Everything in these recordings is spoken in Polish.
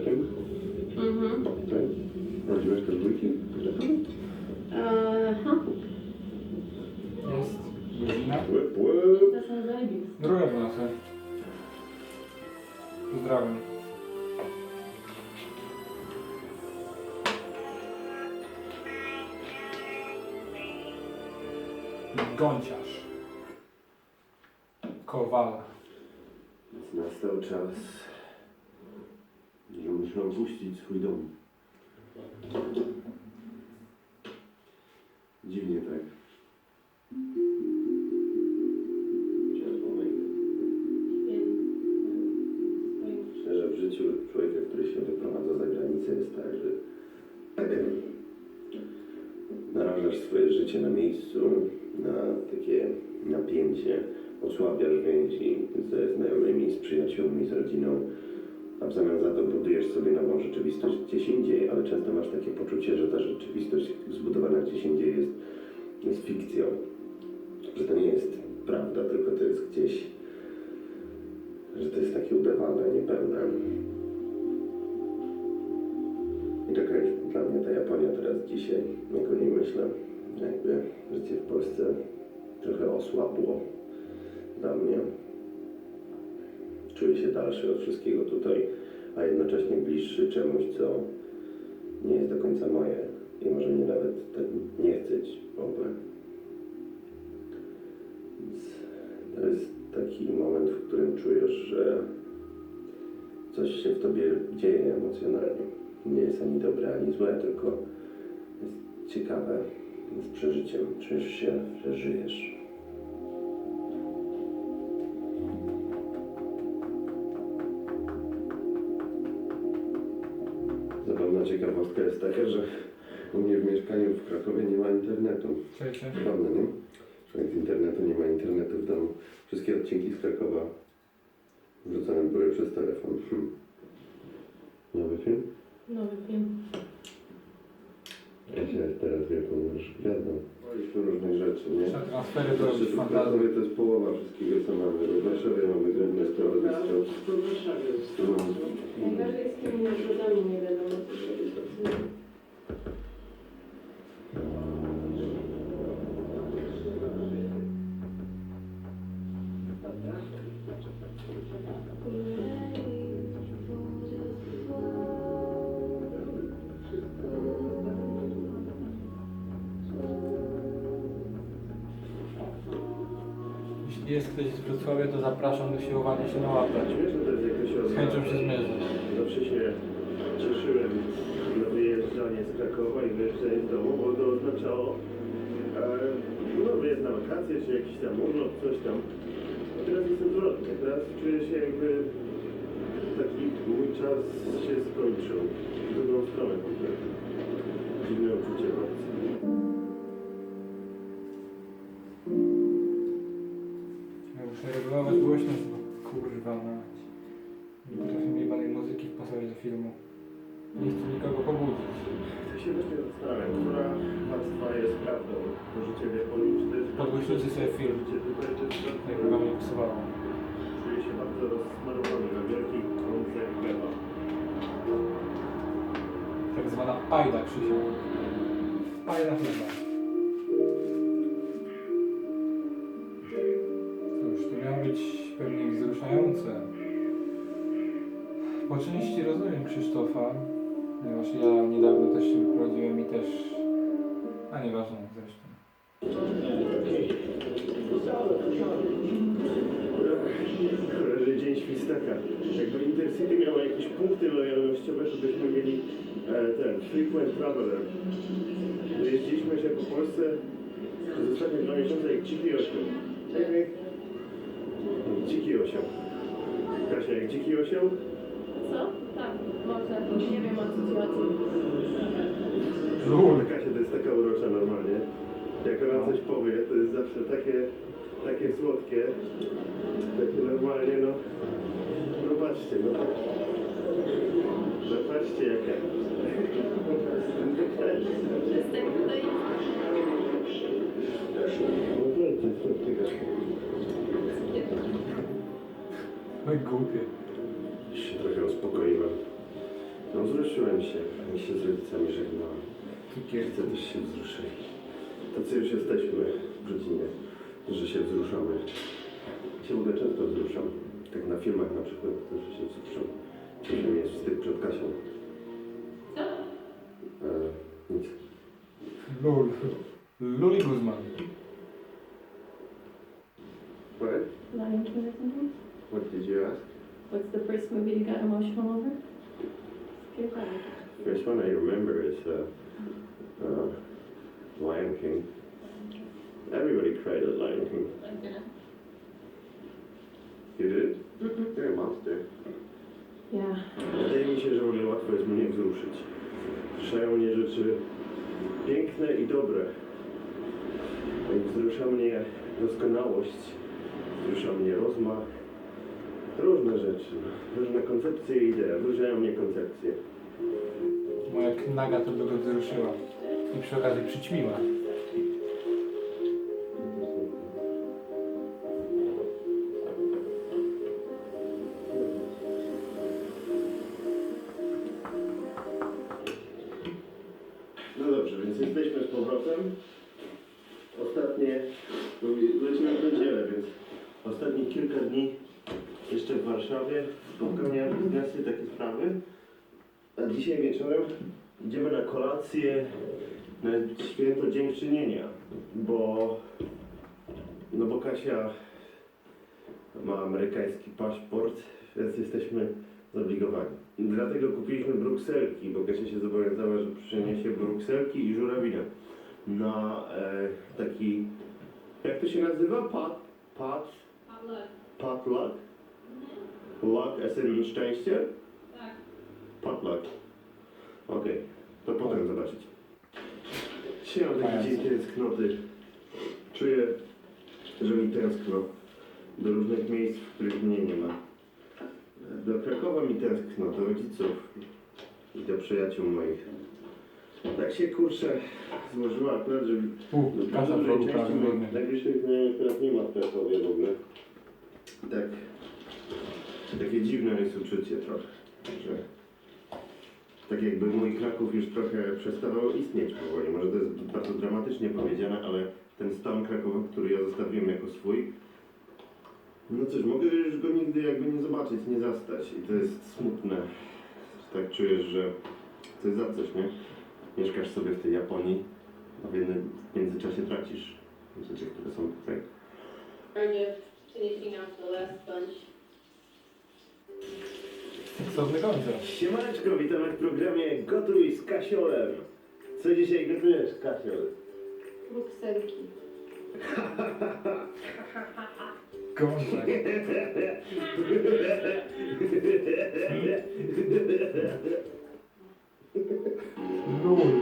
Jackiem? Mhm. Tak? Prowadziłeś też dwójki? Jackiem? Eee. Jest godzina. Łeb, łeb. To są zajebiste. Druga w nocy. Pozdrawiam. Gąciarz. Kowala. Więc nastał czas, muszę opuścić swój dom. Dziwnie tak. Że w życiu człowieka, który się wyprowadza za granicę jest tak, że narażasz swoje życie na miejscu, na takie napięcie, osłabiasz więzi ze znajomymi, z przyjaciółmi, z rodziną, a w zamian za to budujesz sobie nową rzeczywistość gdzieś indziej, ale często masz takie poczucie, że ta rzeczywistość zbudowana gdzieś indziej jest, jest fikcją, że to nie jest prawda, tylko to jest gdzieś, że to jest takie udawane, niepełne. I taka jest dla mnie ta Japonia teraz dzisiaj, jak o niej myślę. Jakby życie w Polsce trochę osłabło dla mnie. Czuję się dalszy od wszystkiego tutaj, a jednocześnie bliższy czemuś, co nie jest do końca moje i może mnie nawet tak nie chceć w ogóle. Więc to jest taki moment, w którym czujesz, że coś się w tobie dzieje emocjonalnie. Nie jest ani dobre, ani złe, tylko jest ciekawe, jest przeżyciem. Czujesz się, że żyjesz. Zabawna ciekawostka jest taka, że u mnie w mieszkaniu w Krakowie nie ma internetu. Cześć. Zabawne, nie? Człowiek z internetu nie ma internetu w domu. Wszystkie odcinki z Krakowa wrzucane były przez telefon. Hm. Nowy film? Nowy film. Kasia jest teraz wielką już gwiazdą. Różnych rzeczy, nie? Trzeba transfery w fantazji. Krakowie to jest połowa wszystkiego, co mamy. W Warszawie mamy drewno sprawozdawstwo. Najgorzej z tymi nagrodami nie wiadomo co zrobić. Jeśli jest ktoś z Wrocławia, to zapraszam do siłowania się na łapę. Jakoś Z chęcią się zmierzyć. Zawsze się cieszyłem na wyjeżdżanie z Krakowa i wyjeżdżanie z domu, bo to oznaczało e, no, wyjazd na wakacje, czy jakiś tam urlop, coś tam. A teraz jest odwrotnie. Teraz czuję się jakby taki mój czas się skończył. W drugą stronę kompletnie. Dziwne uczucie bardzo. Regulować głośność, bo kurwa mać. Nie potrafię mi jebanej muzyki wpasować do filmu. Nie chcę nikogo pobudzić. Ja się właśnie zastanawiam, która warstwa jest prawdą. To życie w Japonii, czy to jest Podgłośnijcie sobie film. życie tutaj, czy to. Czuję się bardzo rozsmarowany na wielkich kątach chleba. Tak zwana pajda Krzysiu. Pajda chleba. Krzysztofa, ponieważ ja niedawno też się wyprowadziłem i też... A nieważne zresztą. Koleży Dzień Świstaka. Jakby Intercity miało jakieś punkty lojalnościowe, to byśmy mieli e, ten frequent traveler. Jeździliśmy się po Polsce przez ostatnie dwa miesiące jak dziki osioł. Tak dziki osioł. Kasia, jak dziki osioł? Co? Tak, może. Nie wiem o co ci chodzi. Kasia to jest taka urocza normalnie. Jak ona coś powie, to jest zawsze takie, takie słodkie. Takie normalnie, no. No patrzcie, no. No patrzcie jaka. Przestań tutaj. No to jest słodkiego. No i głupie. Wzruszyłem się, jak się z rodzicami. Cukier. Rodzice też się wzruszyli. Tacy już jesteśmy w rodzinie, że się wzruszamy. Ja się w ogóle często wzruszam. Tak na filmach na przykład też się wzruszam. Czasem jest wstyd przed Kasią. Co? E, nic. Lul. Luli Guzman. What? Lion King or something? What did you ask? What's the first movie you got emotional over? First one I remember is uh, uh, Lion King. Everybody cried at Lion King. You did? Mm-mm. You're a monster. Yeah. Wydaje mi się, że w ogóle łatwo jest mnie wzruszyć. Wzruszają mnie rzeczy piękne i dobre. I wzrusza mnie doskonałość, wzrusza mnie rozmach, różne rzeczy, różne koncepcje i idee. Wzruszają mnie koncepcje. Moja knaga to by go wzruszyła. I przy okazji przyćmiła. No dobrze, więc jesteśmy z powrotem. Ostatnie, bo lecimy w niedzielę, więc ostatnich kilka dni jeszcze w Warszawie, spotkania, biznesy, takie sprawy. A dzisiaj wieczorem idziemy na kolację na święto Dziękczynienia, bo no bo Kasia ma amerykański paszport, więc jesteśmy zobligowani. Dlatego kupiliśmy brukselki, bo Kasia się zobowiązała, że przyniesie brukselki i żurawinę na e, taki, jak to się nazywa? Pat, pat, potluck? Luck, as in szczęście? Tak. Potluck. Okej, to potem zobaczyć. Dzisiaj mam taki dzień tęsknoty. Czuję, że mi tęskno do różnych miejsc, w których mnie nie ma. Do Krakowa mi tęskno, do rodziców i do przyjaciół moich. Tak się kurczę złożyło akurat, że U, no, kasa dużej części moich najbliższych znajomych teraz nie ma w Krakowie w ogóle. Tak, takie dziwne jest uczucie trochę, że tak jakby mój Kraków już trochę przestawał istnieć powoli. Może to jest bardzo dramatycznie powiedziane, ale ten stan Krakowa, który ja zostawiłem jako swój, no cóż, mogę już go nigdy jakby nie zobaczyć, nie zastać i to jest smutne. Tak czujesz, że jest za coś, nie? Mieszkasz sobie w tej Japonii, a w jednym międzyczasie tracisz rzeczy, które są tutaj. You finishing off the last? Seksowny koncert. Siemaneczko, witamy w programie Gotuj z Kasiolem. Co dzisiaj gotujesz, Kasiol? Brukselki. Koncert. Lul.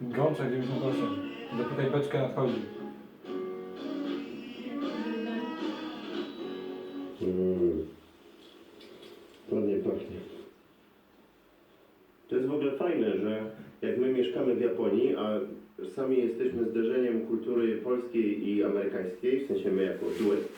Gączek 98. Zapytaj beczkę nadchodzi. Mm. Ładnie pachnie. To jest w ogóle fajne, że jak my mieszkamy w Japonii, a sami jesteśmy zderzeniem kultury polskiej i amerykańskiej, w sensie my jako duet,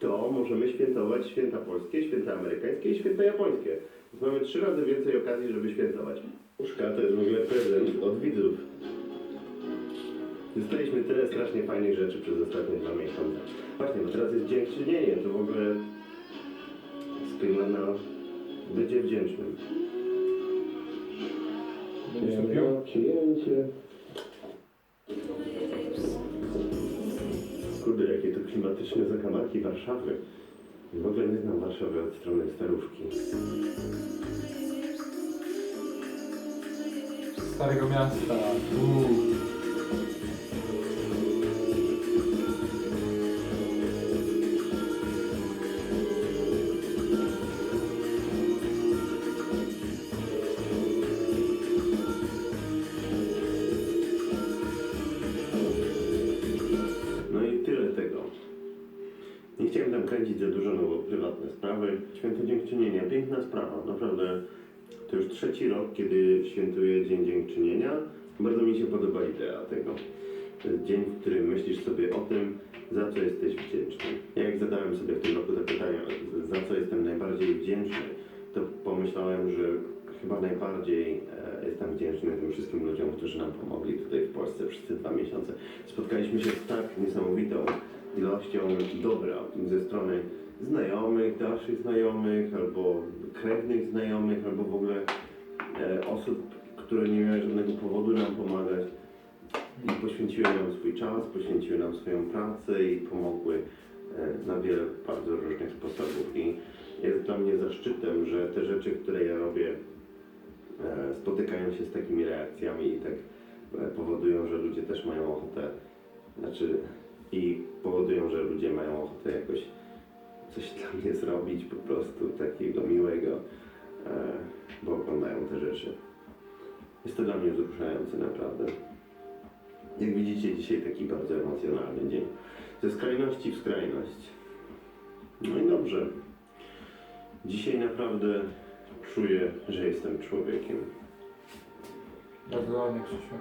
to możemy świętować święta polskie, święta amerykańskie i święta japońskie. Więc mamy trzy razy więcej okazji, żeby świętować. Uszka to jest w ogóle prezent od widzów. Dostaliśmy tyle strasznie fajnych rzeczy przez ostatnie dwa miesiące. Właśnie, bo teraz jest dziękczynienie, to w ogóle skrywa na bycie wdzięcznym. Będziesz to pił? Przyjęcie. Kurde, jakie to klimatyczne zakamarki Warszawy. W ogóle nie znam Warszawy od strony starówki. Starego miasta. Uuu. Naprawdę. To już trzeci rok, kiedy świętuję Dzień Dziękczynienia. Bardzo mi się podoba idea tego. Dzień, w którym myślisz sobie o tym, za co jesteś wdzięczny. Ja jak zadałem sobie w tym roku te pytania, za co jestem najbardziej wdzięczny, to pomyślałem, że chyba najbardziej e, jestem wdzięczny tym wszystkim ludziom, którzy nam pomogli tutaj w Polsce przez te dwa miesiące. Spotkaliśmy się z tak niesamowitą ilością dobra ze strony znajomych, dalszych znajomych, albo krewnych znajomych, albo w ogóle e, osób, które nie miały żadnego powodu nam pomagać i poświęciły nam swój czas, poświęciły nam swoją pracę i pomogły e, na wiele bardzo różnych sposobów. I jest dla mnie zaszczytem, że te rzeczy, które ja robię, e, spotykają się z takimi reakcjami i tak e, powodują, że ludzie też mają ochotę, znaczy i powodują, że ludzie mają ochotę jakoś coś dla mnie zrobić po prostu takiego miłego, e, bo oglądają te rzeczy. Jest to dla mnie wzruszające naprawdę. Jak widzicie, dzisiaj taki bardzo emocjonalny dzień. Ze skrajności w skrajność. No i dobrze. Dzisiaj naprawdę czuję, że jestem człowiekiem. Bardzo ładnie, Krzysiu.